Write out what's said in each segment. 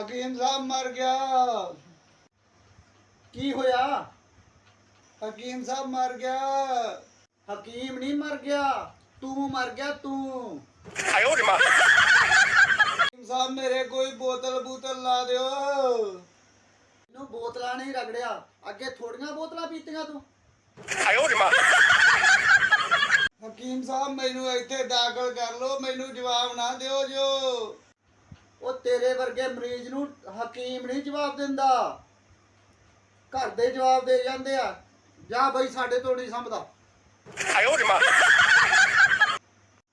ਹਕੀਮ ਸਾਹਿਬ ਮਰ ਗਿਆ। ਕੀ ਹੋਇਆ? ਹਕੀਮ ਸਾਹਿਬ ਮਰ ਗਿਆ। ਹਕੀਮ ਨਹੀਂ ਮਰ ਗਿਆ। ਤੂੰ ਮਰ ਗਿਆ ਤੂੰ। ਆਇਓ ਜਮਾ। ਹਕੀਮ ਸਾਹਿਬ ਮੇਰੇ ਕੋਈ ਬੋਤਲ ਬੂਤਲ ਲਾ ਦਿਓ। ਇਹਨੂੰ ਬੋਤਲਾਂ ਨਹੀਂ ਰਗੜਿਆ। ਅੱਗੇ ਥੋੜੀਆਂ ਬੋਤਲਾਂ ਪੀਤੀਆਂ ਤੂੰ। ਆਇਓ ਜਮਾ। ਹਕੀਮ ਸਾਹਿਬ ਮੈਨੂੰ ਇੱਥੇ ਦਾਖਲ ਕਰ ਲਓ। ਮੈਨੂੰ ਜਵਾਬ ਨਾ ਦਿਓ ਜੋ। ਉਹ ਤੇਰੇ ਵਰਗੇ ਮਰੀਜ਼ ਨੂੰ ਹਕੀਮ ਨਹੀਂ ਜਵਾਬ ਦਿੰਦਾ। ਘਰ ਦੇ ਜਵਾਬ ਦੇ ਜਾਂਦੇ ਆ। ਜਾਂ ਬਈ ਸਾਡੇ ਤੋਂ ਨਹੀਂ ਸਮਝਦਾ ਆਇਓ ਜਮਾ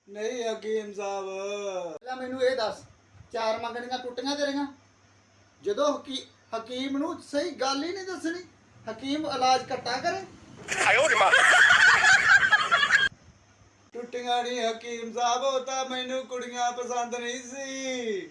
ਨਹੀਂ ਹਕੀਮ ਸਾਹਿਬ। ਪਹਿਲਾਂ ਮੈਨੂੰ ਇਹ ਦੱਸ ਚਾਰ ਮੰਗਣੀਆਂ ਟੁੱਟੀਆਂ ਤੇਰੀਆਂ? ਜਦੋਂ ਹਕੀ ਹਕੀਮ ਨੂੰ ਸਹੀ ਗੱਲ ਹੀ ਨਹੀਂ ਦੱਸਣੀ ਹਕੀਮ ਇਲਾਜ ਘਟਾ ਕਰੇ? ਆਇਓ ਜਮਾ ਟੁੱਟੀਆਂ ਨਹੀਂ ਹਕੀਮ ਸਾਹਿਬ ਉਹ ਤਾਂ ਮੈਨੂੰ ਕੁੜੀਆਂ ਪਸੰਦ ਨਹੀਂ ਸੀ।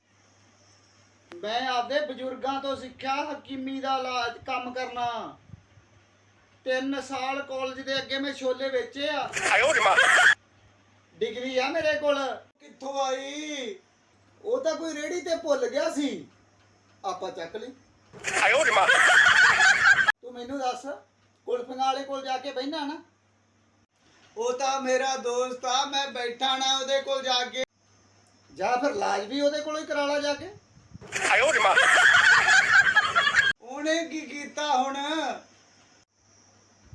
ਮੈਂ ਆਪਦੇ ਬਜ਼ੁਰਗਾਂ ਤੋਂ ਸਿੱਖਿਆ ਹਕੀਮੀ ਦਾ ਇਲਾਜ ਕੰਮ ਕਰਨਾ। ਤਿੰਨ ਸਾਲ ਕਾਲਜ ਦੇ ਅੱਗੇ ਮੈਂ ਛੋਲੇ ਵੇਚੇ ਆ। ਡਿਗਰੀ ਆ ਮੇਰੇ ਕੋਲ। ਕਿੱਥੋਂ ਆਈ? ਉਹ ਤਾਂ ਕੋਈ ਰੇੜੀ ਤੇ ਭੁੱਲ ਗਿਆ ਸੀ। ਆਪਾਂ ਚੱਕ ਲਈ। ਤੂੰ ਮੈਨੂੰ ਦੱਸ ਕੁਲਫੀਆਂ ਵਾਲੇ ਕੋਲ ਜਾ ਕੇ ਬਹਿਣਾ ਨਾ। ਉਹ ਤਾਂ ਮੇਰਾ ਦੋਸਤ ਆ ਮੈਂ ਬੈਠਾ ਨਾ ਉਹਦੇ ਕੋਲ ਜਾ ਕੇ। ਜਾਂ ਫਿਰ ਲਾਜ ਵੀ ਉਹਦੇ ਕੋਲੋਂ ਹੀ ਕਰਾ ਲਾ ਜਾ ਕੇ। ਕੀ ਕੀਤਾ ਹੁਣ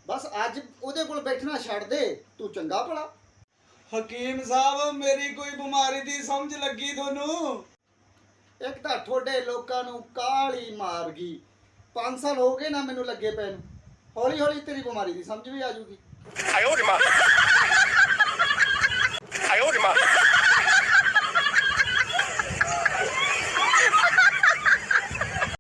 ਬਸ ਅੱਜ ਉਹਦੇ ਕੋਲ ਬੈਠਣਾ ਛੱਡ ਦੇ ਤੂੰ ਚੰਗਾ ਭਲਾ ਹਕੀਮ ਸਾਹਿਬ ਮੇਰੀ ਕੋਈ ਬਿਮਾਰੀ ਦੀ ਸਮਝ ਲੱਗੀ ਤੁਹਾਨੂੰ ਇੱਕ ਤਾਂ ਤੁਹਾਡੇ ਲੋਕਾਂ ਨੂੰ ਕਾਲੀ ਮਾਰ ਗਈ 5 ਸਾਲ ਹੋ ਗਏ ਨਾ ਮੈਨੂੰ ਲੱਗੇ ਪੈ ਨੂੰ ਹੌਲੀ ਹੌਲੀ ਤੇਰੀ ਬਿਮਾਰੀ ਦੀ ਸਮਝ ਵੀ ਆ ਜੂਗੀ 哎呦我的妈！